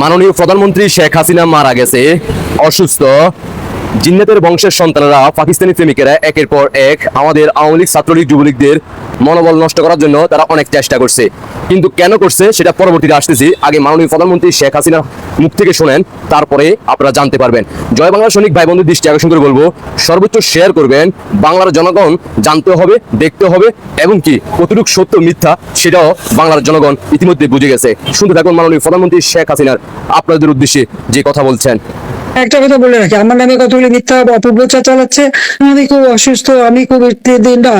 মাননীয় প্রধানমন্ত্রী শেখ হাসিনা মারা গেছে অসুস্থ। জিন্নাতের বংশের সন্তানেরা, পাকিস্তানি প্রেমিকেরা একের পর এক আমাদের আওয়ামী লীগ ছাত্রলীগ, যুবলীগদের মনোবল নষ্ট করার জন্য তারা অনেক চেষ্টা করছে। কিন্তু কেন করছে সেটা পরবর্তীতে আসতেছি। আগে মাননীয় প্রধানমন্ত্রী শেখ হাসিনার মুখ থেকে শোনেন, তারপরে আপনারা জানতে পারবেন। জয় বাংলা সৈনিক ভাই বন্ধুর দৃষ্টি আকর্ষণ করে বলব, সর্বোচ্চ শেয়ার করবেন, বাংলার জনগণ জানতে হবে, দেখতে হবে, এবং কি কতটুকু সত্য মিথ্যা সেটাও বাংলার জনগণ ইতিমধ্যে বুঝে গেছে। শুনতে থাকুন মাননীয় প্রধানমন্ত্রী শেখ হাসিনার আপনাদের উদ্দেশ্যে যে কথা বলছেন। একটা কথা বলে রাখি, আমার নামে কতগুলি মিথ্যা অপপ্রচার চালাচ্ছে? আমি খুব অসুস্থ, আমি খুব দিন না।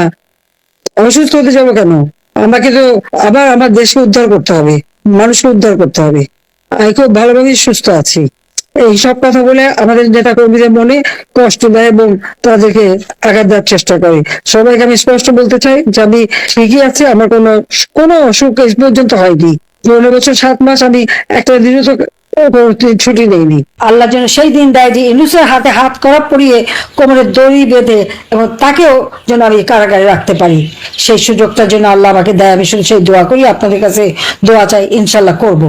অসুস্থ হতে যাব কেন? আমাকে তো আবার আমার দেশকে উদ্ধার করতে হবে, মানুষকে উদ্ধার করতে হবে। আমি খুব ভালোভাবে সুস্থ আছি। এই সব কথা বলে আমাদের নেতা কর্মীদের মনে কষ্ট দেয় এবং তাদেরকে আঘাত দেওয়ার চেষ্টা করে। সবাইকে আমি স্পষ্ট বলতে চাই যে আমি ঠিকই আছি, আমার কোনো কোনো অসুখ এই পর্যন্ত হয়নি। পনেরো বছর, সাত মাস আমি একটা দিনও তো ছুটি নেইনি। আল্লাহ যেন সেই দিন দেয় যে ইনুসের হাতে হাত করা পরিয়ে কোমরের দড়ি বেঁধে এবং তাকেও যেন আমি কারাগারে রাখতে পারি। সেই সুযোগটা যেন আল্লাহ আমাকে দেয়, আমি শুধু সেই দোয়া করি, আপনাদের কাছে দোয়া চাই, ইনশাল্লাহ করব।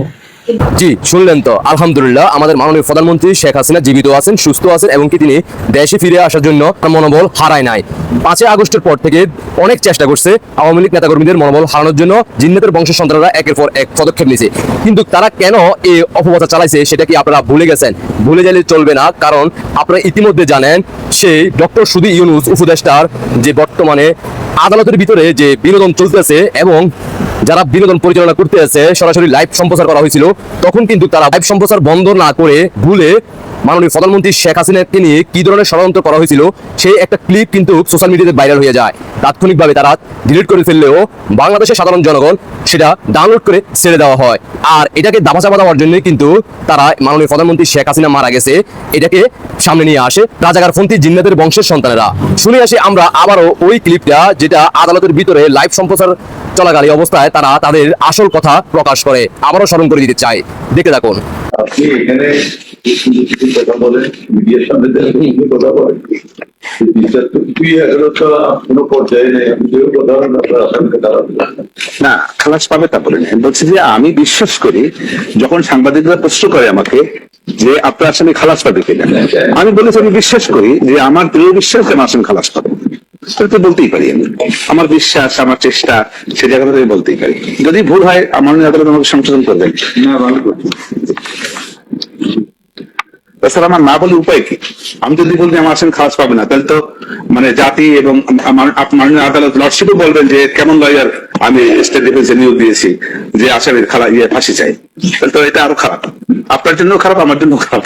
জি, শুনলেন তো। আলহামদুলিল্লাহ, আমাদের মাননীয় প্রধানমন্ত্রী শেখ হাসিনা জীবিত আছেন, সুস্থ আছেন এবং কি তিনি দেশে ফিরে আসার জন্য মনোবল হারায় নাই। পাঁচই আগস্টের পর থেকে অনেক চেষ্টা করছে আওয়ামী লীগ নেতাকর্মীদের মনোবল হারানোর জন্য। জিন্নাতের বংশ সন্তানরা একের পর এক পদক্ষেপ নিয়েছে কিন্তু তারা কেন এই অপপ্রচার চালাইছে, সেটা কি আপনারা ভুলে গেছেন? ভুলে গেলে চলবে না, কারণ আপনারা ইতিমধ্যে জানেন, সেই ডক্টর সুদী ইউনুস উপদেষ্টার যে বর্তমানে আদালতের ভিতরে যে বিনোদন চলতেছে এবং যারা বিনোদন পরিচালনা করতে আছে সরাসরি লাইভ সম্প্রচার করা হয়েছিল, তখন কিন্তু তারা লাইভ সম্প্রচার বন্ধ না করে ভুলে মাননীয় প্রধানমন্ত্রী শেখ হাসিনাকে নিয়ে কি ধরনের ষড়যন্ত্র করা হয়েছিল, সেই একটা ক্লিপ কিন্তু সোশ্যাল মিডিয়াতে ভাইরাল হয়ে যায়। তাৎক্ষণিকভাবে তারা ডিলিট করে ফেললেও বাংলাদেশের সাধারণ জনগণ সেটা ডাউনলোড করে ছেড়ে দেওয়া হয়। আর এটাকে দাবা চাপা দেওয়ার জন্য কিন্তু তারা মাননীয় প্রধানমন্ত্রী শেখ হাসিনা মারা গেছে। এটাকে সামনে নিয়ে আসে রাজাকারপন্থী জিন্নাতের বংশের সন্তানেরা। শুনে আসি আমরা আবারও ওই ক্লিপটা যেটা আদালতের ভিতরে লাইভ সম্প্রচার চলাকালীন অবস্থায় তারা তাদের আসল কথা প্রকাশ করে। আবারও স্মরণ করে দিতে চাই। দেখে থাকুন। আপনি এখানে কথা বলেন মিডিয়ার সামনে কথা বলেন বিচার তো কিছুই এখনও তো কোনো পর্যায়ে নেই। আপনি কেউ কথা আপনার আসামিকে দাঁড়াতে না। খালাস পাবে তা বলেন আমি বলছি যে আমি বিশ্বাস করি যখন সাংবাদিকরা প্রশ্ন করে আমাকে যে আপনার আসামি খালাস পাবে কিনা আমি বলেছি আমি বিশ্বাস করি যে আমার দৃঢ় বিশ্বাস যে আমার আসামি খালাস পাবে। তো বলতেই পারি আমি। আমার বিশ্বাস আমার চেষ্টা সে জায়গা থেকে আমি বলতেই পারি। যদি ভুল হয় আমার আদালত আমাকে সংশোধন করবেন না তাছাড়া আমার না বলে উপায় কি? আমি যদি বলি আমার আসামি খালাস পাবে না তাহলে তো মানে জাতি এবং মাননীয় আদালত লর্ডশিপও বলবেন যে কেমন লয়ার আমি স্টেট ডিফেন্সে নিয়োগ দিয়েছি যে আসামির খালা ইয়ে ফাঁসি চাই। তাহলে তো এটা আরও খারাপ। আপনার জন্য খারাপ আমার জন্য খারাপ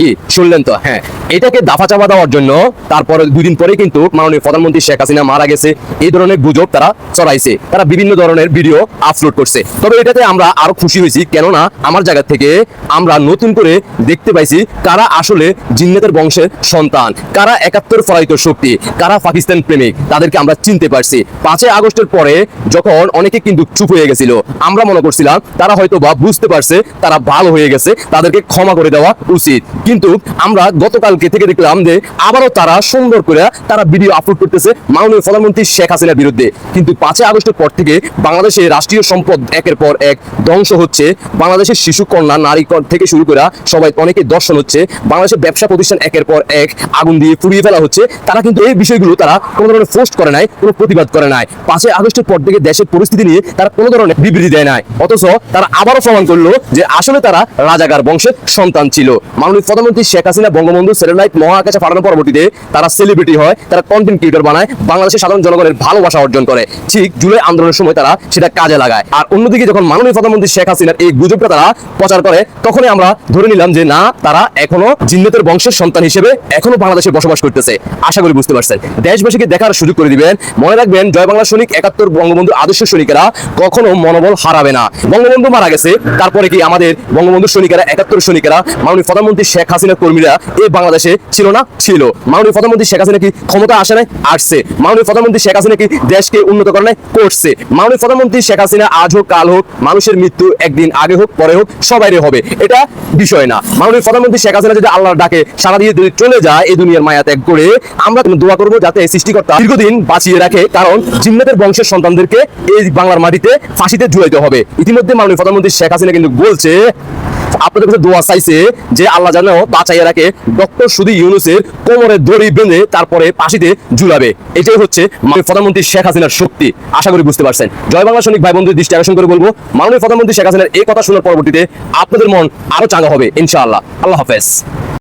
কি? শুনলেন তো হ্যাঁ। এটাকে দাফা চাপা দেওয়ার জন্য তারপরে দুই দিন পরে কিন্তু মাননীয় প্রধানমন্ত্রী শেখ হাসিনা মারা গেছে। এই ধরনের গুজব তারা চড়াইছে তারা বিভিন্ন ধরনের ভিডিও আপলোড করছে। তবে এটাতে আমরা আরও খুশি হয়েছি, কেননা আমার জায়গা থেকে আমরা নতুন করে দেখতে পাইছি কারা আসলে জিন্নাতের বংশের সন্তান, কারা একাত্তর ফলাইত শক্তি, কারা পাকিস্তান প্রেমিক, তাদেরকে আমরা চিনতে পারছি। পাঁচই আগস্টের পরে যখন অনেকে কিন্তু চুপ হয়ে গেছিল, আমরা মনে করছিলাম তারা হয়তো বা বুঝতে পারছে, তারা ভালো হয়ে গেছে, তাদেরকে ক্ষমা করে দেওয়া উচিত। কিন্তু আমরা গতকালকে থেকে দেখলাম যে আবারও তারা সুন্দর করে তারা ভিডিও আপলোড করতেছে মাননীয় প্রধানমন্ত্রী শেখ হাসিনার বিরুদ্ধে। কিন্তু পাঁচই আগস্টের পর থেকে বাংলাদেশে রাষ্ট্রীয় সম্পদ একের পর এক ধ্বংস হচ্ছে। বাংলাদেশের শিশু কন্যা, নারী থেকে শুরু করে সবাই অনেকে দর্শন হচ্ছে। বাংলাদেশের ব্যবসা প্রতিষ্ঠান একের পর এক আগুন দিয়ে পুড়িয়ে ফেলা হচ্ছে। তারা কিন্তু এই বিষয়গুলো তারা কোনো ধরনের পোস্ট করে নাই, কোনো প্রতিবাদ করে নাই। পাঁচই আগস্টের পর থেকে দেশের পরিস্থিতি নিয়ে তারা কোনো ধরনের বিবৃতি দেয় নাই। অথচ তারা আবারও প্রমাণ করল যে আসলে তারা রাজাকার বংশের সন্তান ছিল। মাননীয় প্রধানমন্ত্রী শেখ হাসিনা বঙ্গবন্ধু স্যাটেলাইট মহাকাশে পাঠানোর পরবর্তীতে তারা সেলিব্রিটি হয়, তারা কন্টেন্ট ক্রিয়েটর বানায়, বাংলাদেশের সাধারণ জনগণের ভালোবাসা অর্জন করে। ঠিক জুলাই আন্দোলনের সময় তারা সেটা কাজে লাগায়। আর অন্যদিকে যখন মাননীয় প্রধানমন্ত্রী শেখ হাসিনার এই গুজবটা তারা প্রচার করে, তখনই আমরা ধরে নিলাম যে না, তারা এখনও জিন্নতের বংশের সন্তান হিসেবে এখনও বাংলাদেশে বসবাস করতেছে। আশা করি বুঝতে পারছেন। দেশবাসীকে দেখার সুযোগ করে দিবেন। মনে রাখবেন, জয় বাংলা সৈনিক, একাত্তর বঙ্গবন্ধু আদর্শ সৈনিকেরা কখনো মনোবল হারাবে না। বঙ্গবন্ধু মারা গেছে, তারপরে কি আমাদের বঙ্গবন্ধু সৈনিকেরা, একাত্তর সৈনিকেরা, মাননীয় প্রধানমন্ত্রী শেখ শেখ হাসিনার কর্মীরা এই বাংলাদেশে ছিল না, ছিল। মাননীয় প্রধানমন্ত্রী শেখ হাসিনা কি ক্ষমতা আসে নাই? আসছে। মাননীয় প্রধানমন্ত্রী শেখ হাসিনা কি দেশকে উন্নত করে নাই? করছে। মাননীয় প্রধানমন্ত্রী শেখ হাসিনা আজ হোক, কাল হোক, মানুষের মৃত্যু একদিন আগে হোক, পরে হোক সবাইরে হবে। এটা বিষয় না। মাননীয় প্রধানমন্ত্রী শেখ হাসিনা যদি আল্লাহর ডাকে সারা দিয়ে চলে যায় এই দুনিয়ার মায়া ত্যাগ করে, আমরা দোয়া করব যাতে সৃষ্টিকর্তা দীর্ঘদিন বাঁচিয়ে রাখে, কারণ জিন্নাতের বংশের সন্তানদেরকে এই বাংলার মাটিতে ফাঁসিতে ঝুলাইতে হবে। ইতিমধ্যে মাননীয় প্রধানমন্ত্রী শেখ হাসিনা কিন্তু বলছে আপনাদের কাছে দোয়া চাইছে যে আল্লাহ যেন বাঁচাইয়া রাখে। ডক্টর সুদি ইউনুসের কোমরে দড়ি বেঁধে তারপরে পাশিতে ঝুলাবে। এটাই হচ্ছে প্রধানমন্ত্রী শেখ হাসিনার শক্তি। আশা করি বুঝতে পারছেন। জয় বাংলা সৈনিক ভাই বন্ধুদের দৃষ্টি আকর্ষণ করে বলব, মাননীয় প্রধানমন্ত্রী শেখ হাসিনার এই কথা শোনার পরবর্তীতে আপনাদের মন আরও চাঙ্গা হবে, ইনশাআল্লাহ। আল্লাহ হাফেজ।